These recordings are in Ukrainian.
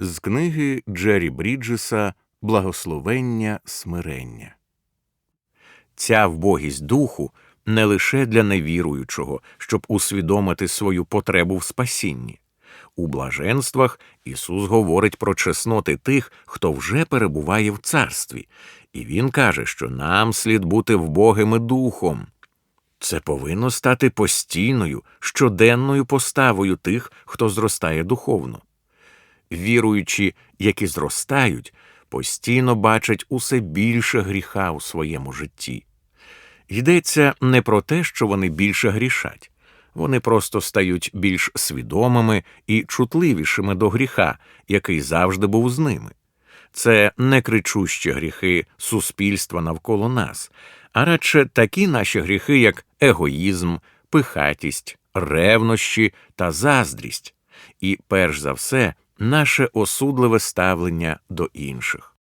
З книги Джері Бріджеса Благословення смирення. Ця вбогість духу не лише для невіруючого, щоб усвідомити свою потребу в спасінні. У блаженствах Ісус говорить про чесноти тих, хто вже перебуває в царстві, і Він каже, що нам слід бути вбогими духом. Це повинно стати постійною, щоденною поставою тих, хто зростає духовно. Віруючі, які зростають, постійно бачать усе більше гріха у своєму житті. Йдеться не про те, що вони більше грішать, вони просто стають більш свідомими і чутливішими до гріха, який завжди був з ними. Це не кричущі гріхи суспільства навколо нас, а радше такі наші гріхи, як егоїзм, пихатість, ревнощі та заздрість, і, перш за все, наше осудливе ставлення до інших.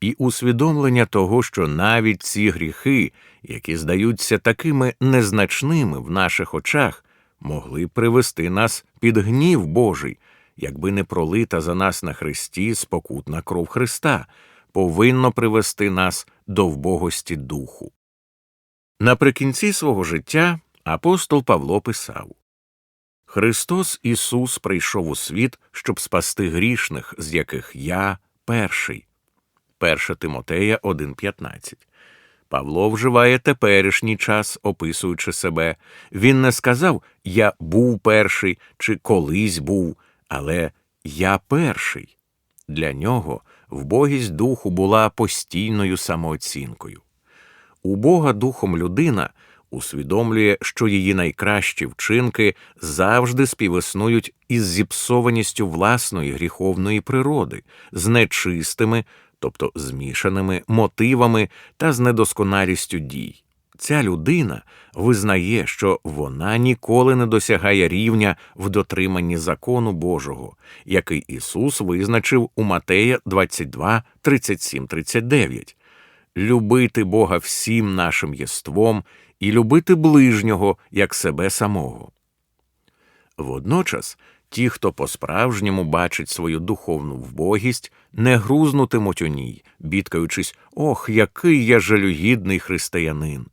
І усвідомлення того, що навіть ці гріхи, які здаються такими незначними в наших очах, могли привести нас під гнів Божий, якби не пролита за нас на Христі спокутна кров Христа, повинно привести нас до вбогості духу. Наприкінці свого життя апостол Павло писав Христос Ісус прийшов у світ, щоб спасти грішних, з яких я перший. 1 Тимотея 1.15. Павло вживає теперішній час, описуючи себе. Він не сказав Я був перший чи колись був, але я перший. Для нього вбогість духу була постійною самооцінкою. У Бога духом людина усвідомлює, що її найкращі вчинки завжди співіснують із зіпсованістю власної гріховної природи, з нечистими, тобто змішаними мотивами та з недосконалістю дій. Ця людина визнає, що вона ніколи не досягає рівня в дотриманні закону Божого, який Ісус визначив у Матея 22, 37, 39. любити Бога всім нашим єством і любити ближнього як себе самого. Водночас ті, хто по-справжньому бачить свою духовну вбогість, не грузнутимуть у ній, бідкаючись Ох, який я жалюгідний християнин.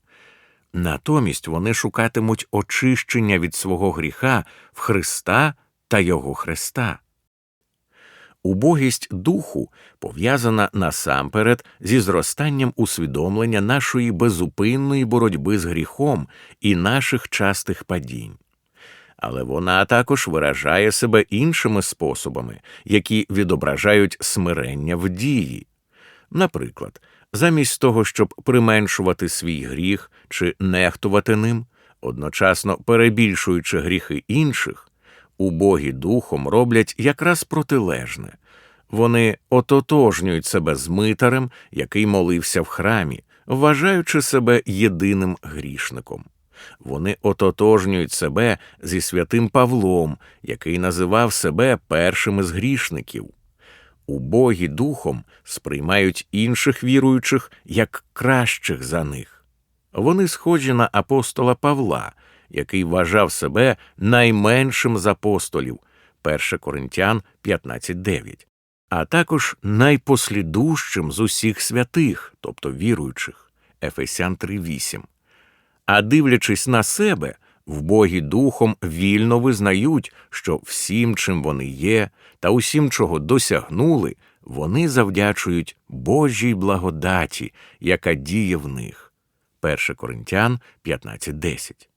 Натомість вони шукатимуть очищення від свого гріха в Христа та Його Христа. Убогість духу пов'язана насамперед зі зростанням усвідомлення нашої безупинної боротьби з гріхом і наших частих падінь. Але вона також виражає себе іншими способами, які відображають смирення в дії. Наприклад, замість того, щоб применшувати свій гріх чи нехтувати ним, одночасно перебільшуючи гріхи інших, убогі духом роблять якраз протилежне вони ототожнюють себе з митарем, який молився в храмі, вважаючи себе єдиним грішником. Вони ототожнюють себе зі святим Павлом, який називав себе першим із грішників. Убогі духом сприймають інших віруючих як кращих за них. Вони схожі на апостола Павла, який вважав себе найменшим з апостолів 1 Коринтян 15.9, а також найпослідущим з усіх святих, тобто віруючих Ефесян 3.8. А дивлячись на себе, вбогі духом вільно визнають, що всім, чим вони є, та усім, чого досягнули, вони завдячують Божій благодаті, яка діє в них. 1 Коринтян 15.10.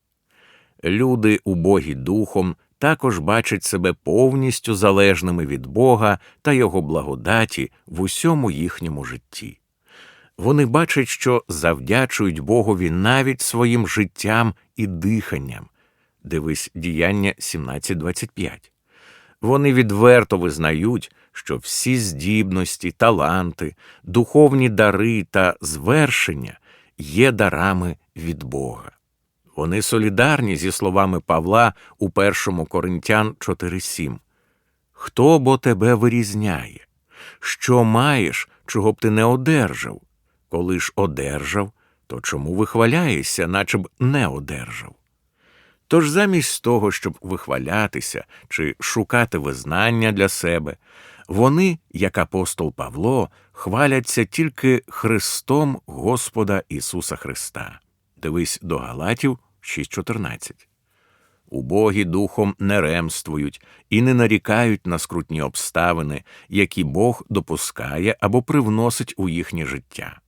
Люди, убогі духом, також бачать себе повністю залежними від Бога та Його благодаті в усьому їхньому житті. Вони бачать, що завдячують Богові навіть своїм життям і диханням. Дивись діяння 17.25. Вони відверто визнають, що всі здібності, таланти, духовні дари та звершення є дарами від Бога. Вони солідарні зі словами Павла у 1 Коринтян 4.7. Хто бо тебе вирізняє? Що маєш, чого б ти не одержав? Коли ж одержав, то чому вихваляєшся, наче б не одержав? Тож замість того, щоб вихвалятися чи шукати визнання для себе, Вони, як апостол Павло, хваляться тільки Христом Господа Ісуса Христа. Дивись до Галатів 6.14. Убогі духом не ремствують і не нарікають на скрутні обставини, які Бог допускає або привносить у їхнє життя.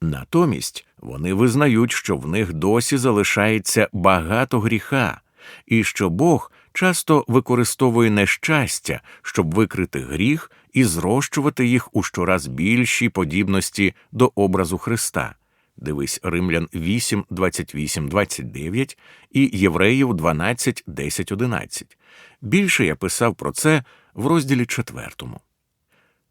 Натомість вони визнають, що в них досі залишається багато гріха, і що Бог часто використовує нещастя, щоб викрити гріх і зрощувати їх у щораз більшій подібності до образу Христа. Дивись Римлян 8, 28, 29 і Євреїв 12, 10, 11. Більше я писав про це в розділі 4.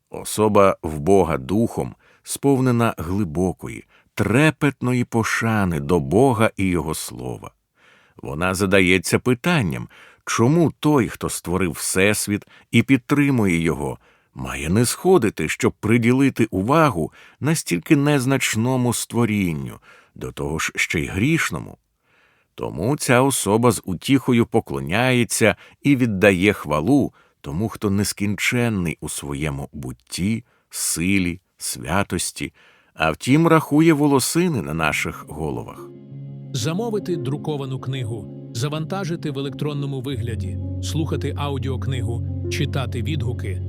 Особа в Бога духом сповнена глибокої, трепетної пошани до Бога і Його слова. Вона задається питанням, чому той, хто створив Всесвіт і підтримує його, має не сходити, щоб приділити увагу настільки незначному створінню, до того ж ще й грішному. Тому ця особа з утіхою поклоняється і віддає хвалу тому, хто нескінченний у своєму бутті, силі, святості, а втім рахує волосини на наших головах. Замовити друковану книгу, завантажити в електронному вигляді, слухати аудіокнигу, читати відгуки